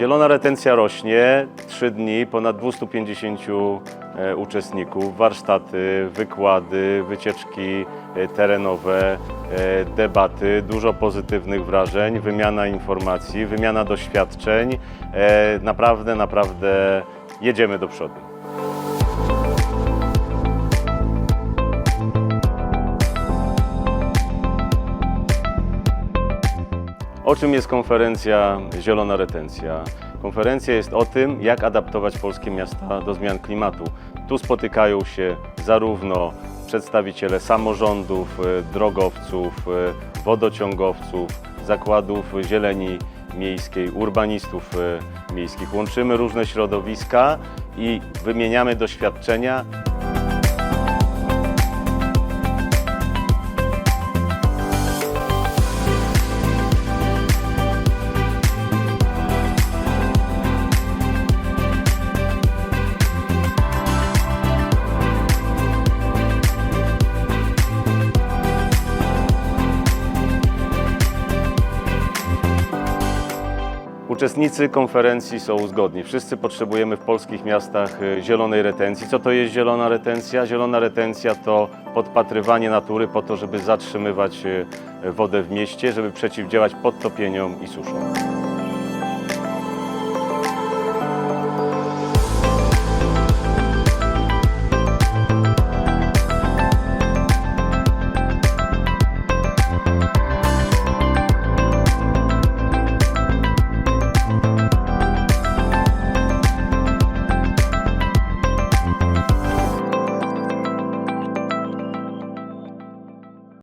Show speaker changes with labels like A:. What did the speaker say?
A: Zielona retencja rośnie, trzy dni, ponad 250 e, uczestników, warsztaty, wykłady, wycieczki e, terenowe, e, debaty, dużo pozytywnych wrażeń, wymiana informacji, wymiana doświadczeń. Naprawdę, naprawdę jedziemy do przodu. O czym jest konferencja Zielona Retencja? Konferencja jest o tym, jak adaptować polskie miasta do zmian klimatu. Tu spotykają się zarówno przedstawiciele samorządów, e, drogowców, e, wodociągowców, zakładów zieleni miejskiej, urbanistów e, miejskich. Łączymy różne środowiska i wymieniamy doświadczenia Uczestnicy konferencji są zgodni. Wszyscy potrzebujemy w polskich miastach e, zielonej retencji. Co to jest zielona retencja? Zielona retencja to podpatrywanie natury po to, żeby zatrzymywać e, wodę w mieście, żeby przeciwdziałać podtopieniom i suszom.